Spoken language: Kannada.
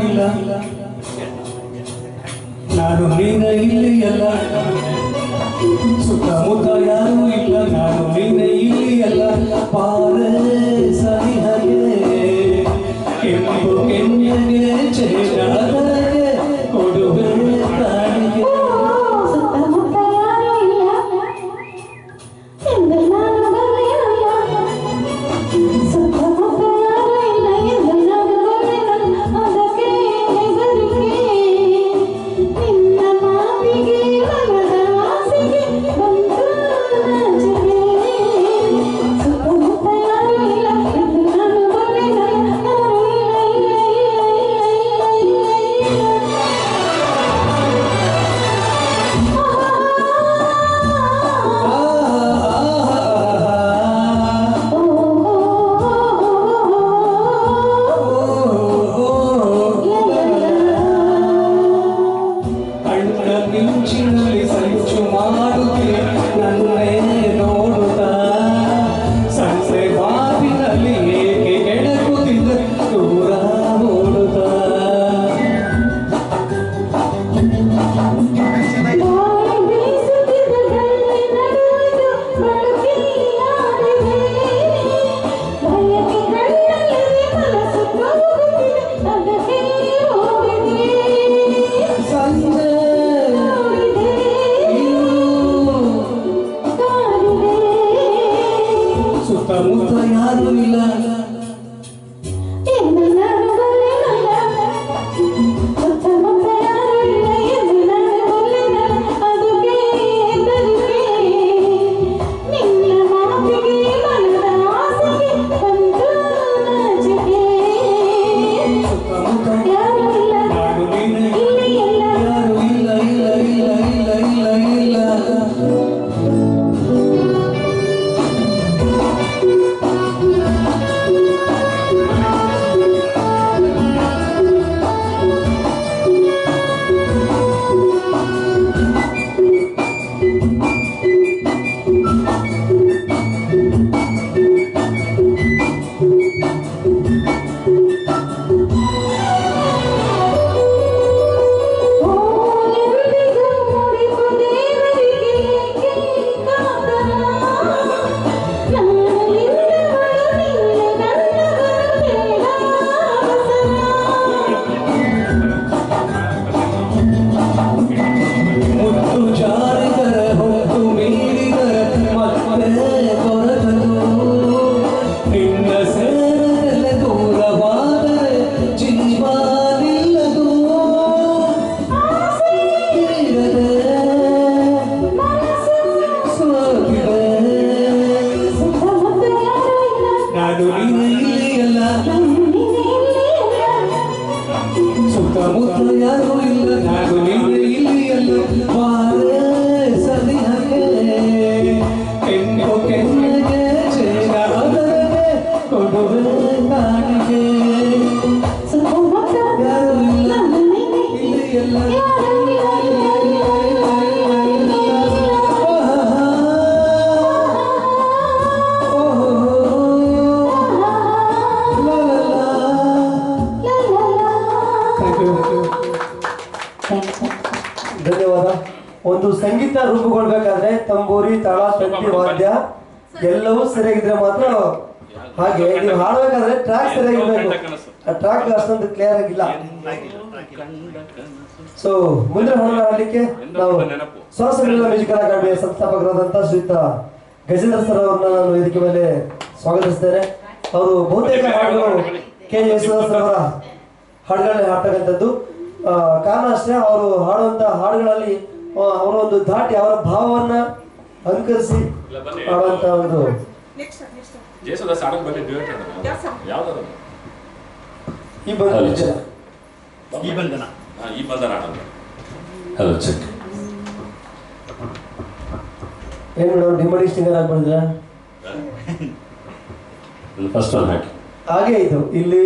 ಇಲ್ಲ ನಾನು ನೀನ ಇಲ್ಲಿ ಅಲ್ಲ ಸುತ್ತಮುತ್ತ ಯಾರು ಇಲ್ಲ ನಾನು ನೀನ ಇಲ್ಲಿ ಅಲ್ಲ ಪಾರೆ ಧನ್ಯವಾದ. ಒಂದು ಸಂಗೀತ ರೂಪುಗೊಳ್ಬೇಕಾದ್ರೆ ತಂಬೂರಿ ತಾಳ ತಂತಿ ವಾದ್ಯ ಎಲ್ಲವೂ ಸರಿಯಾಗಿದ್ರೆ ಮಾತ್ರ ಹಾಗೆ ನೀವು ಹಾಡ್ಬೇಕಾದ್ರೆ ಟ್ರ್ಯಾಕ್ ಸರಿಯಾಗಿರ್ಬೇಕು ಆ ಟ್ರ್ಯಾಕ್ ಅಷ್ಟೊಂದು ಕ್ಲಿಯರ್ ಆಗಿಲ್ಲ. ಸೊ ಮುಂದಿನ ಹಾಡನ್ನ ಹಾಡಲಿಕ್ಕೆ ನಾವು ಸ್ವರಸಂಗೀತ ಮ್ಯೂಸಿಕಲ್ ಅಕಾಡೆಮಿಯ ಸಂಸ್ಥಾಪಕರಾದಂತಹ ಶ್ರೀತ ಗಜೇಂದ್ರ ಸರ್ ಅವರನ್ನ ನಾನು ವೇದಿಕೆ ಮೇಲೆ ಸ್ವಾಗತಿಸ್ತೇನೆ ಅವರು ಬಹುತೇಕ ಹಾಡುಗಳು ಕೆ ಯೇಸುದಾಸ್ ಅವರ ಹಾಡುಗಳನ್ನ ಹಾಡ್ತಕ್ಕಂಥದ್ದು. ಕಾರಣ ಅಷ್ಟೇ ಅವರು ಹಾಡುವಂತ ಹಾಡುಗಳಲ್ಲಿ ಅವರ ಒಂದು ದಾಟಿ ಅವರ ಭಾವವನ್ನ ಅನುಕರಿಸಿ ಹಾಡುವಂತ ಒಂದು ಈ ಬಂದು ನಿಜ. ಈ ಬಂಧನ. ಈ ಬಂಧನ ಹಲೋ ಚೆಕ್ ಏನ್ ಮೇಡಮ್ ಆಗ್ಬಿಡಿದ್ರ ಫಸ್ಟ್ ಒನ್ ಹಾಕಿ. ಹಾಗೆ ಇದು. ಇಲ್ಲಿ